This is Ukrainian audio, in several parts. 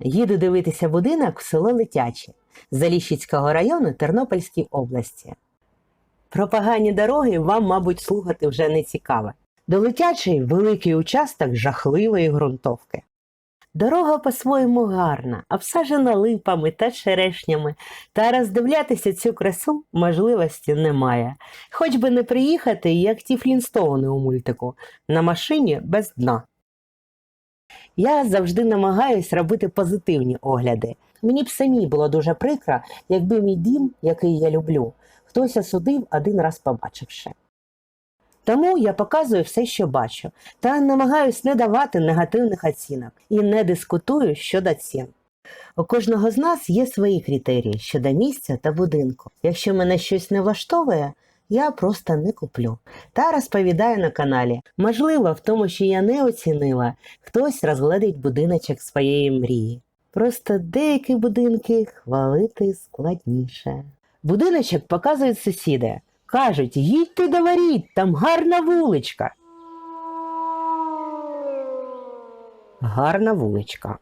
Їду дивитися будинок в село Летяче Заліщицького району Тернопільської області. Про погані дороги вам, мабуть, слухати вже не цікаво. До Летячої великий участок жахливої ґрунтовки. Дорога по-своєму гарна, обсаджена липами та черешнями, та роздивлятися цю красу можливості немає. Хоч би не приїхати, як ті флінстоуни у мультику, на машині без дна. Я завжди намагаюсь робити позитивні огляди. Мені б самі було дуже прикро, якби мій дім, який я люблю, хтось осудив один раз побачивши. Тому я показую все, що бачу, та намагаюсь не давати негативних оцінок і не дискутую щодо цін. У кожного з нас є свої критерії щодо місця та будинку. Якщо мене щось не влаштовує, я просто не куплю та розповідаю на каналі. Можливо, в тому, що я не оцінила, хтось розглядить будиночок своєї мрії. Просто деякі будинки хвалити складніше. Будиночок показують сусіди. Кажуть, їдьте до воріт, там гарна вуличка. Гарна вуличка.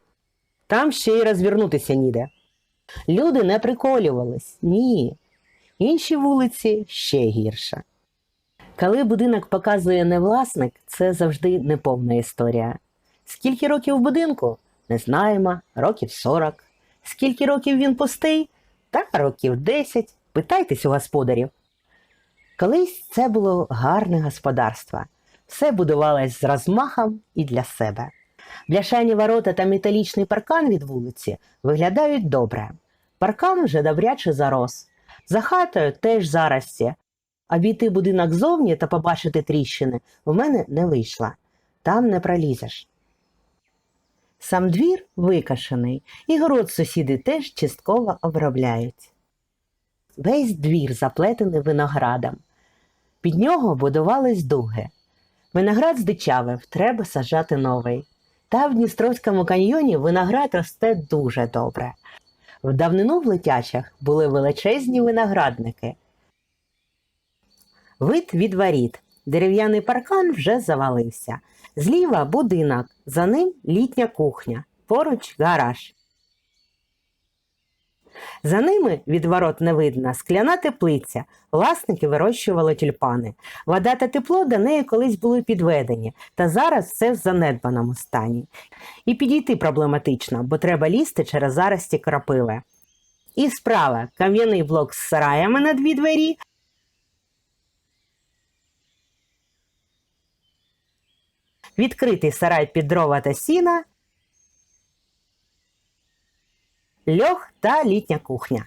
Там ще й розвернутися ніде. Люди не приколювались, ні. Інші вулиці ще гірше. Коли будинок показує не власник, це завжди неповна історія. Скільки років будинку? Не знаємо, років 40. Скільки років він пустий? Та років 10. Питайтесь у господарів. Колись це було гарне господарство. Все будувалось з розмахом і для себе. Бляшані ворота та металічний паркан від вулиці виглядають добре. Паркан вже добряче зарос. За хатою теж зарості. Обійти будинок зовні та побачити тріщини в мене не вийшло. Там не пролізеш. Сам двір викашений, і город сусіди теж частково обробляють. Весь двір заплетений виноградом. Під нього будувались дуги. Виноград здичавив, треба саджати новий. Та в Дністровському каньйоні виноград росте дуже добре. В давнину в летячах були величезні виноградники. Вид від воріт. Дерев'яний паркан вже завалився. Зліва будинок, за ним літня кухня, поруч гараж. За ними від ворот не видно скляна теплиця. Власники вирощували тюльпани. Вода та тепло до неї колись були підведені, та зараз все в занедбаному стані. І підійти проблематично, бо треба лізти через зарості крапиви. І справа кам'яний блок з сараями на дві двері. Відкритий сарай під дрова та сіна, льох та літня кухня.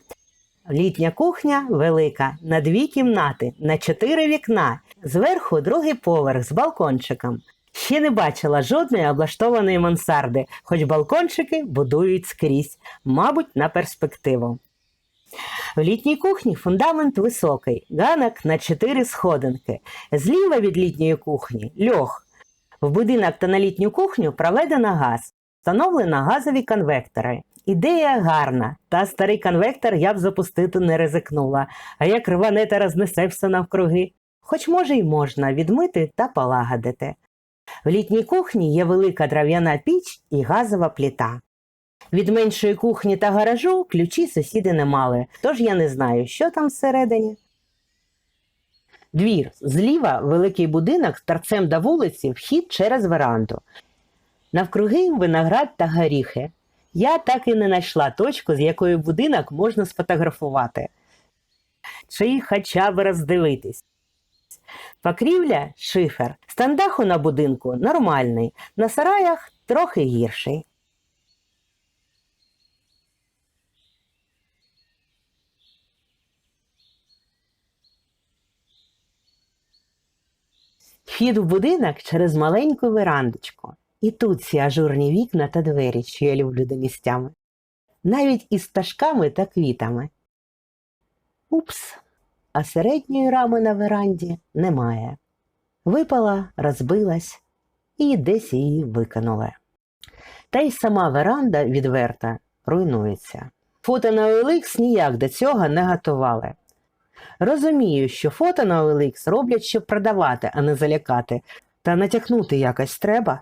Літня кухня велика, на дві кімнати, на чотири вікна, зверху другий поверх з балкончиком. Ще не бачила жодної облаштованої мансарди, хоч балкончики будують скрізь, мабуть, на перспективу. В літній кухні фундамент високий, ганок на чотири сходинки. Зліва від літньої кухні льох. В будинок та на літню кухню проведено газ, встановлено газові конвектори. Ідея гарна, та старий конвектор я б запустити не ризикнула, а як рване та рознесе все навкруги. Хоч може й можна відмити та полагодити. В літній кухні є велика дров'яна піч і газова пліта. Від меншої кухні та гаражу ключі сусіди не мали, тож я не знаю, що там всередині. Двір зліва великий будинок з торцем до вулиці, вхід через веранду. Навкруги виноград та горіхи. Я так і не знайшла точку, з якої будинок можна сфотографувати. Чи хоча б роздивитись. Покрівля шифер. Стандаху на будинку нормальний, на сараях трохи гірший. Вхід в будинок через маленьку верандочку. І тут ці ажурні вікна та двері, що я люблю до місцями. Навіть із пташками та квітами. Упс, а середньої рами на веранді немає. Випала, розбилась і десь її викинули. Та й сама веранда відверта руйнується. Фото на OLX ніяк до цього не готували. Розумію, що фото на OLX роблять, щоб продавати, а не залякати, та натякнути якось треба.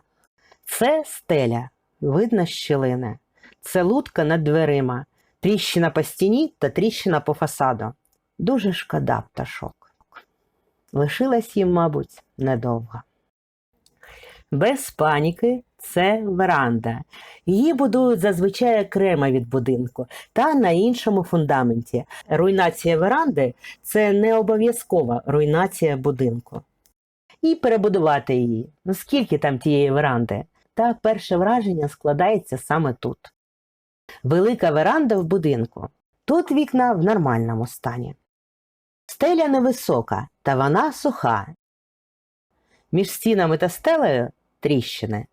Це стеля, видно щілини. це лутка над дверима, тріщина по стіні та тріщина по фасаду. Дуже шкода пташок. Лишилась їм, мабуть, недовго. Без паніки це веранда. Її будують зазвичай окремо від будинку та на іншому фундаменті. Руйнація веранди це не обов'язкова руйнація будинку. І перебудувати її. Ну скільки там тієї веранди? Та перше враження складається саме тут. Велика веранда в будинку. Тут вікна в нормальному стані. Стеля невисока, та вона суха. Між стінами та стелею тріщини.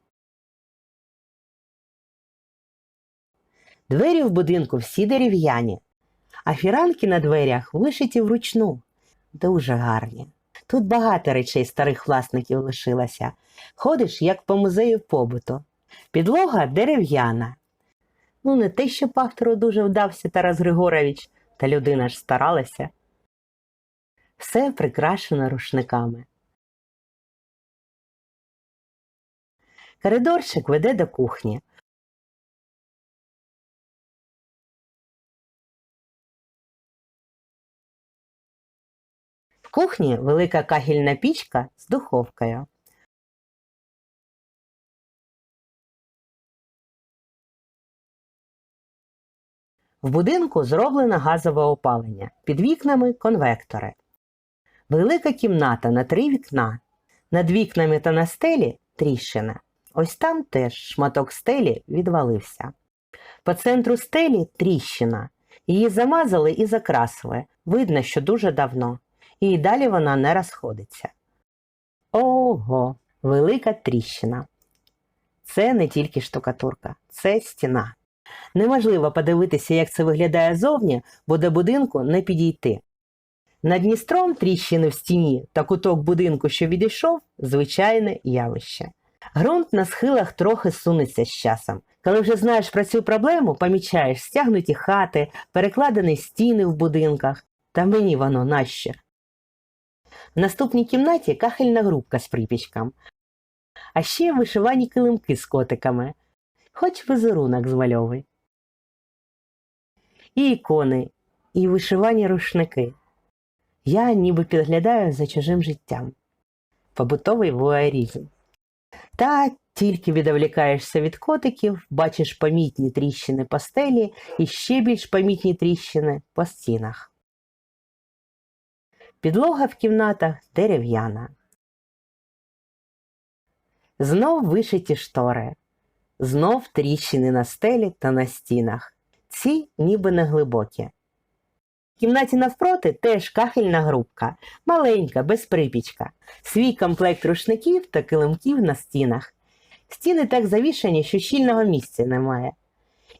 Двері в будинку всі дерев'яні, а фіранки на дверях вишиті вручну. Дуже гарні. Тут багато речей старих власників лишилося. Ходиш, як по музею побуту. Підлога дерев'яна. Ну, не те, що автору дуже вдався Тарас Григорович, та людина ж старалася. Все прикрашено рушниками. Коридорчик веде до кухні. Кухні велика кахільна пічка з духовкою. В будинку зроблено газове опалення, під вікнами конвектори. Велика кімната на три вікна. Над вікнами та на стелі тріщина. Ось там теж шматок стелі відвалився. По центру стелі тріщина. Її замазали і закрасили. Видно, що дуже давно. І далі вона не розходиться. Ого, велика тріщина. Це не тільки штукатурка, це стіна. Неможливо подивитися, як це виглядає зовні, бо до будинку не підійти. Над Дністром тріщини в стіні та куток будинку, що відійшов, звичайне явище. Грунт на схилах трохи сунеться з часом. Коли вже знаєш про цю проблему, помічаєш стягнуті хати, перекладені стіни в будинках. Та мені воно нащо. В наступній кімнаті кахельна грубка з припічком. А ще вишивані килимки з котиками, хоч візерунок змальовуй. І ікони, і вишивані рушники. Я ніби підглядаю за чужим життям. Побутовий вуарізм. Та тільки відволікаєшся від котиків, бачиш помітні тріщини по стелі і ще більш помітні тріщини по стінах. Підлога в кімнатах дерев'яна. Знов вишиті штори, знов тріщини на стелі та на стінах. Ці ніби не глибокі. В кімнаті навпроти теж кахельна грубка, маленька, без припічка, свій комплект рушників та килимків на стінах. Стіни так завішані, що щільного місця немає.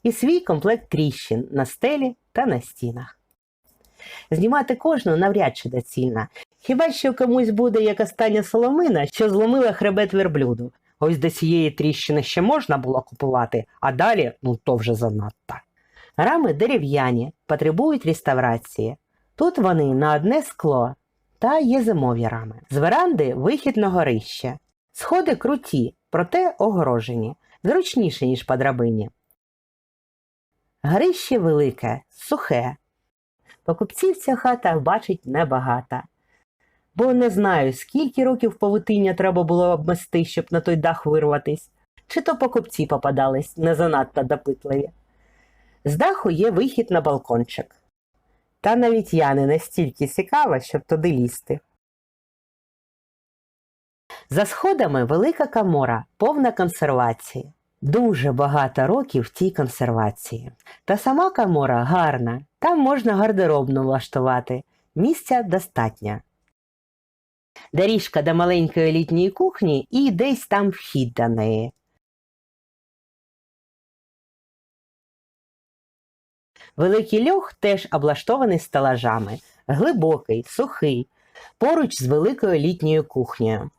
І свій комплект тріщин на стелі та на стінах. Знімати кожну навряд чи доцільно. Хіба що комусь буде як остання соломина, що зломила хребет верблюду. Ось до цієї тріщини ще можна було купувати, а далі ну то вже занадто. Рами дерев'яні, потребують реставрації. Тут вони на одне скло та є зимові рами. З веранди вихід на горище. Сходи круті, проте огорожені, зручніше, ніж по драбині. Горище велике, сухе. Покупців ця хата бачить небагато. Бо не знаю, скільки років павутиння треба було обмести, щоб на той дах вирватись, чи то покупці попадались не занадто допитливі. З даху є вихід на балкончик. Та навіть я не настільки цікава, щоб туди лізти. За сходами велика камора, повна консервації. Дуже багато років в тій консервації. Та сама камора гарна, там можна гардеробну влаштувати. Місця достатньо. Доріжка до маленької літньої кухні і десь там вхід до неї. Великий льох теж облаштований стелажами, глибокий, сухий, поруч з великою літньою кухнею.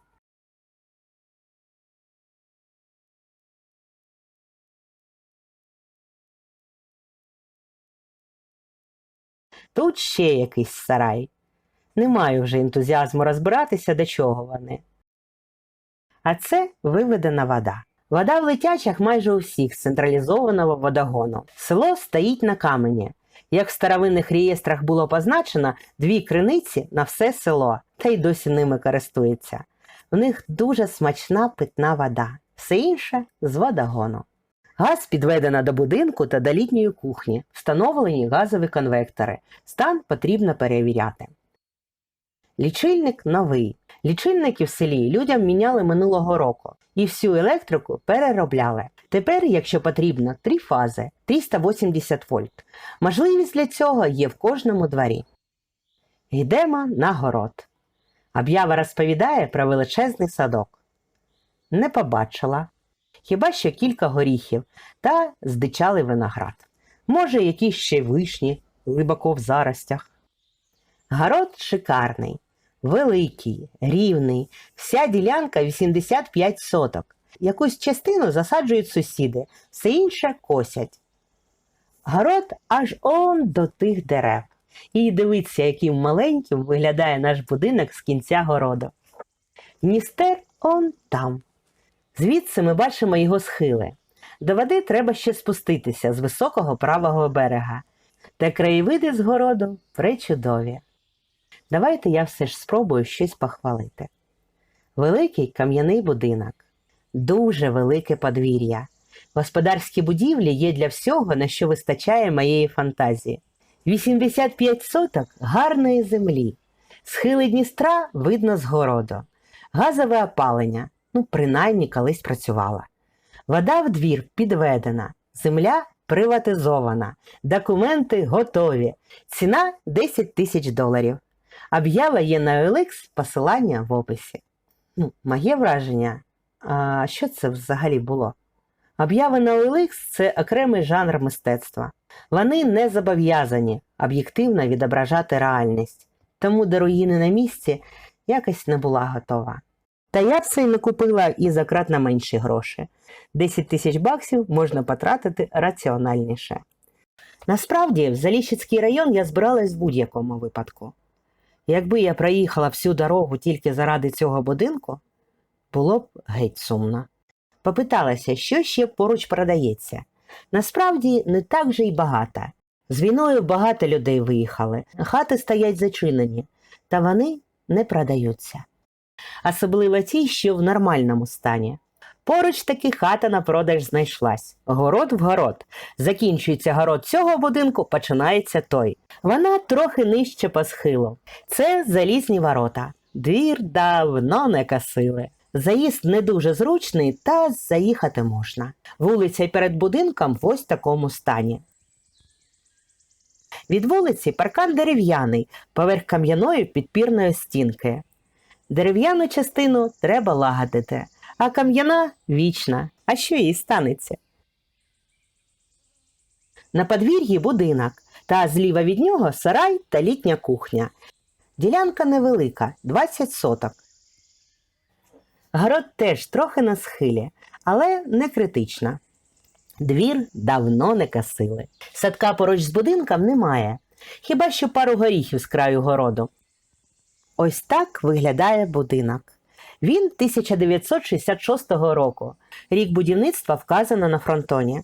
Тут ще якийсь сарай. Не маю вже ентузіазму розбиратися, до чого вони. А це виведена вода. Вода в летячах майже у всіх з централізованого водогону. Село стоїть на камені. Як в старовинних реєстрах було позначено, дві криниці на все село, та й досі ними користується. В них дуже смачна питна вода, все інше з водогону. Газ підведено до будинку та до літньої кухні, встановлені газові конвектори. Стан потрібно перевіряти. Лічильник новий. Лічильники в селі людям міняли минулого року і всю електрику переробляли. Тепер, якщо потрібно, три фази 380 вольт. Можливість для цього є в кожному дворі. Йдемо на город. Об'ява розповідає про величезний садок. Не побачила. Хіба що кілька горіхів та здичалий виноград. Може, якісь ще вишні глибоко в заростях. Город шикарний, великий, рівний, вся ділянка 85 соток. Якусь частину засаджують сусіди, все інше косять. Город аж он до тих дерев. І дивиться, яким маленьким виглядає наш будинок з кінця городу. Дністер он там. Звідси ми бачимо його схили. До води треба ще спуститися з високого правого берега. Та краєвиди з городу пречудові. Давайте я все ж спробую щось похвалити. Великий кам'яний будинок, дуже велике подвір'я. Господарські будівлі є для всього, на що вистачає моєї фантазії. 85 соток гарної землі. Схили Дністра видно з городу. Газове опалення, ну, принаймні колись працювала. Вода в двір підведена, земля приватизована, документи готові. Ціна 10 тисяч доларів. Об'ява є на OLX, посилання в описі. Ну, моє враження, а що це взагалі було? Об'яви на OLX – це окремий жанр мистецтва. Вони не зобов'язані об'єктивно відображати реальність, тому до руїни на місці якось не була готова. Та я б це не купила і за кратно менші гроші. 10 тисяч баксів можна потратити раціональніше. Насправді, в Заліщицький район я збиралась в будь-якому випадку. Якби я проїхала всю дорогу тільки заради цього будинку, було б геть сумно. Попиталася, що ще поруч продається. Насправді не так же й багато. З війною багато людей виїхали, хати стоять зачинені, та вони не продаються. Особливо ті, що в нормальному стані. Поруч таки хата на продаж знайшлась. Город в город. Закінчується город цього будинку, починається той. Вона трохи нижче по схилу. Це залізні ворота. Двір давно не косили. Заїзд не дуже зручний, та заїхати можна. Вулиця перед будинком в ось такому стані. Від вулиці паркан дерев'яний, поверх кам'яної підпірної стінки. Дерев'яну частину треба лагодити, а кам'яна вічна. А що їй станеться? На подвір'ї будинок, та зліва від нього сарай та літня кухня. Ділянка невелика 20 соток. Город теж трохи на схилі, але не критично. Двір давно не косили. Садка поруч з будинком немає, хіба що пару горіхів з краю городу. Ось так виглядає будинок. Він 1966 року. Рік будівництва вказано на фронтоні.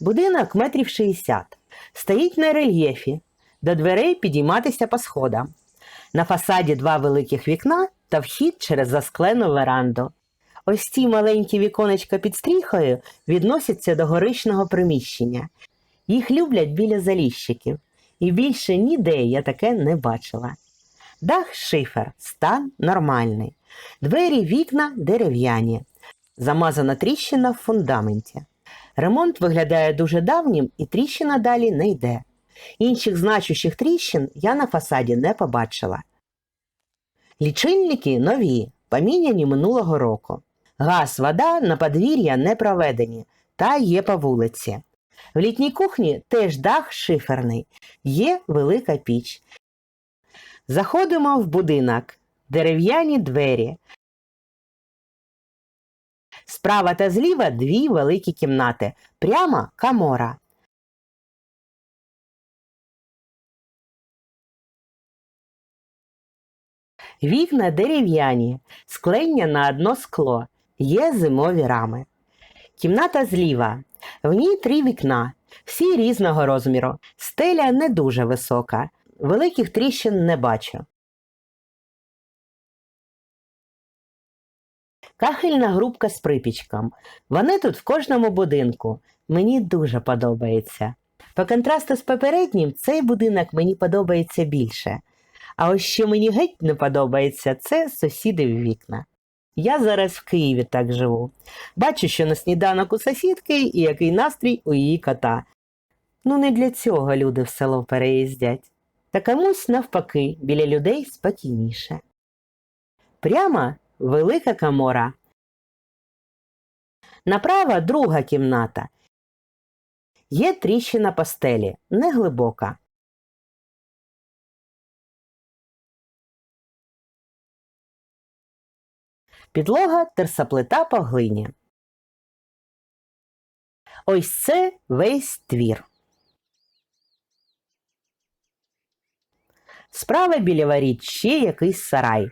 Будинок метрів 60. Стоїть на рельєфі. До дверей підійматися по сходам. На фасаді два великих вікна та вхід через засклену веранду. Ось ці маленькі віконечка під стріхою відносяться до горичного приміщення. Їх люблять біля заліщиків, і більше ніде я таке не бачила. Дах шифер, стан нормальний. Двері, вікна дерев'яні. Замазана тріщина в фундаменті. Ремонт виглядає дуже давнім і тріщина далі не йде. Інших значущих тріщин я на фасаді не побачила. Лічильники нові, поміняні минулого року. Газ, вода на подвір'я не проведені, та є по вулиці. В літній кухні теж дах шиферний, є велика піч. Заходимо в будинок, дерев'яні двері. Справа та зліва дві великі кімнати, прямо камора. Вікна дерев'яні, склення на одно скло, є зимові рами. Кімната зліва. В ній три вікна, всі різного розміру. Стеля не дуже висока. Великих тріщин не бачу. Кахельна грубка з припічком. Вони тут в кожному будинку. Мені дуже подобається. По контрасту з попереднім, цей будинок мені подобається більше. А ось що мені геть не подобається, це сусіди в вікна. Я зараз в Києві так живу. Бачу, що на сніданок у сусідки і який настрій у її кота. Ну, не для цього люди в село переїздять. Та комусь навпаки, біля людей спокійніше. Прямо велика камора. Направо друга кімната. Є тріщина по стелі, неглибока. Підлога терсоплита по глині. Ось це весь твір. Справа біля воріт ще якийсь сарай.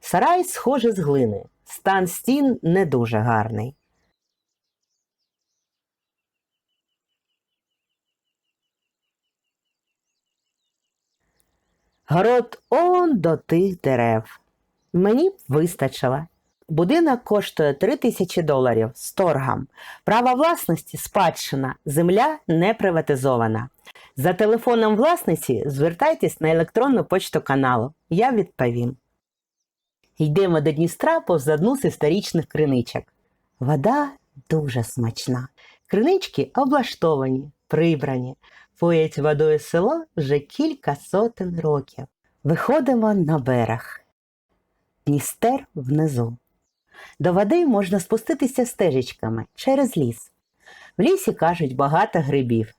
Сарай схоже з глини. Стан стін не дуже гарний. Город он до тих дерев. Мені б вистачило. Будинок коштує 3 тисячі доларів з торгом. Право власності спадщина, земля не приватизована. За телефоном власниці звертайтесь на електронну почту каналу. Я відповім. Йдемо до Дністра повз одну з історичних криничок. Вода дуже смачна. Кринички облаштовані, прибрані. Поять водою село вже кілька сотень років. Виходимо на берег. Дністер внизу. До води можна спуститися стежечками через ліс. В лісі кажуть багато грибів.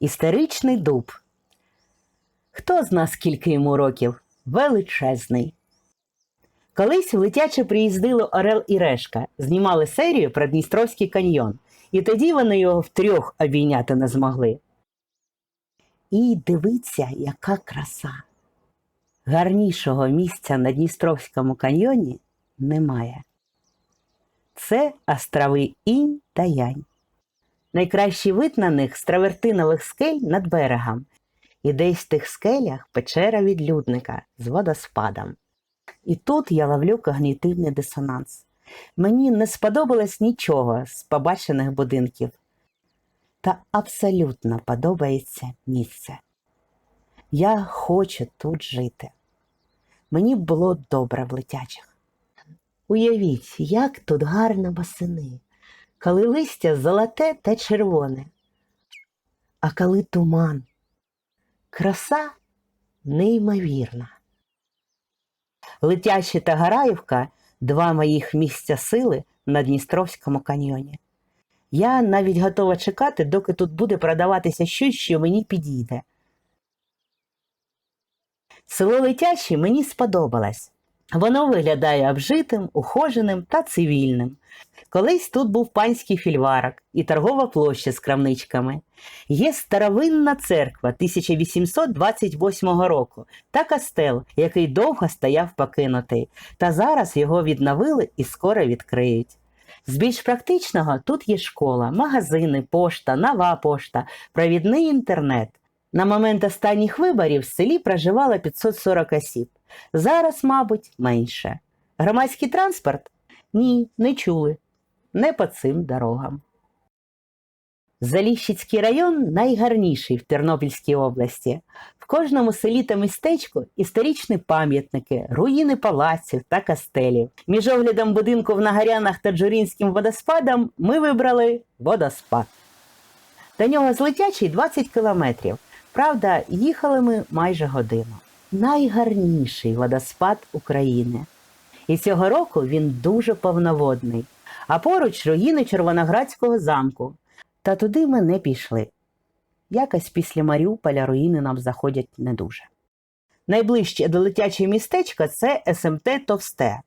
Історичний дуб. Хто з нас скільки йому років? Величезний. Колись в летяче приїздили Орел і Решка, знімали серію про Дністровський каньйон, і тоді вони його втрьох обійняти не змогли. І дивіться, яка краса. Гарнішого місця на Дністровському каньйоні немає. Це острови Інь та Янь. Найкращий вид на них з травертинових скель над берегом, і десь в тих скелях печера відлюдника з водоспадом. І тут я ловлю когнітивний дисонанс. Мені не сподобалось нічого з побачених будинків. Та абсолютно подобається місце. Я хочу тут жити. Мені було добре в летячих. Уявіть, як тут гарно восени, коли листя золоте та червоне, а коли туман. Краса неймовірна. Летячі та Гараївка два моїх місця сили на Дністровському каньйоні. Я навіть готова чекати, доки тут буде продаватися щось, що мені підійде. Село Летяче мені сподобалось. Воно виглядає обжитим, ухоженим та цивільним. Колись тут був панський фільварок і торгова площа з крамничками. Є старовинна церква 1828 року та костел, який довго стояв покинутий, та зараз його відновили і скоро відкриють. З більш практичного тут є школа, магазини, пошта, нова пошта, провідний інтернет. На момент останніх виборів в селі проживало 540 осіб. Зараз, мабуть, менше. Громадський транспорт? Ні, не чули. Не по цим дорогам. Заліщицький район найгарніший в Тернопільській області. В кожному селі та містечку історичні пам'ятники, руїни палаців та кастелів. Між оглядом будинку в Нагарянах та Джурінським водоспадом ми вибрали водоспад. До нього з летячий 20 кілометрів. Правда, їхали ми майже годину. Найгарніший водоспад України. І цього року він дуже повноводний. А поруч руїни Червоноградського замку. Та туди ми не пішли. Якось після Маріуполя руїни нам заходять не дуже. Найближче до летячого містечка це СМТ Товсте.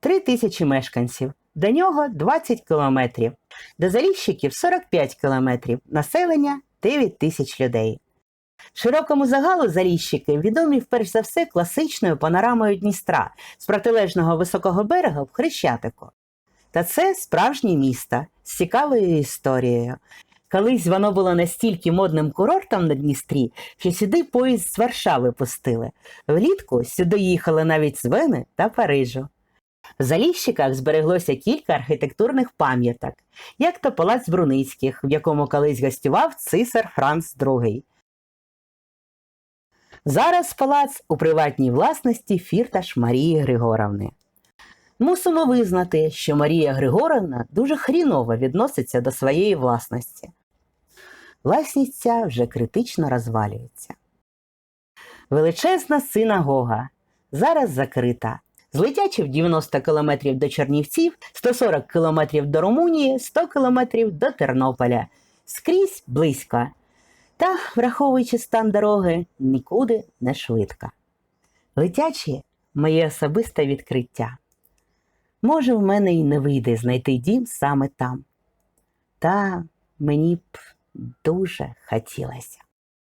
Три тисячі мешканців. До нього 20 кілометрів. До Заліщиків 45 кілометрів. Населення 9 тисяч людей. Широкому загалу заліщики відомі вперш за все класичною панорамою Дністра з протилежного високого берега в Хрещатику. Та це справжнє місто з цікавою історією. Колись воно було настільки модним курортом на Дністрі, що сюди поїзд з Варшави пустили. Влітку сюди їхали навіть з Вени та Парижу. В Заліщиках збереглося кілька архітектурних пам'яток, як то палац Бруницьких, в якому колись гостював цисар Франц II. Зараз палац у приватній власності фірташ Марії Григоровни. Мусимо визнати, що Марія Григоровна дуже хріново відноситься до своєї власності. Власність ця вже критично розвалюється. Величезна синагога зараз закрита. З летячів 90 км до Чернівців, 140 км до Румунії, 100 км до Тернополя. Скрізь близько. Та, враховуючи стан дороги, нікуди не швидка. Летячі моє особисте відкриття. Може, в мене й не вийде знайти дім саме там. Та мені б дуже хотілося.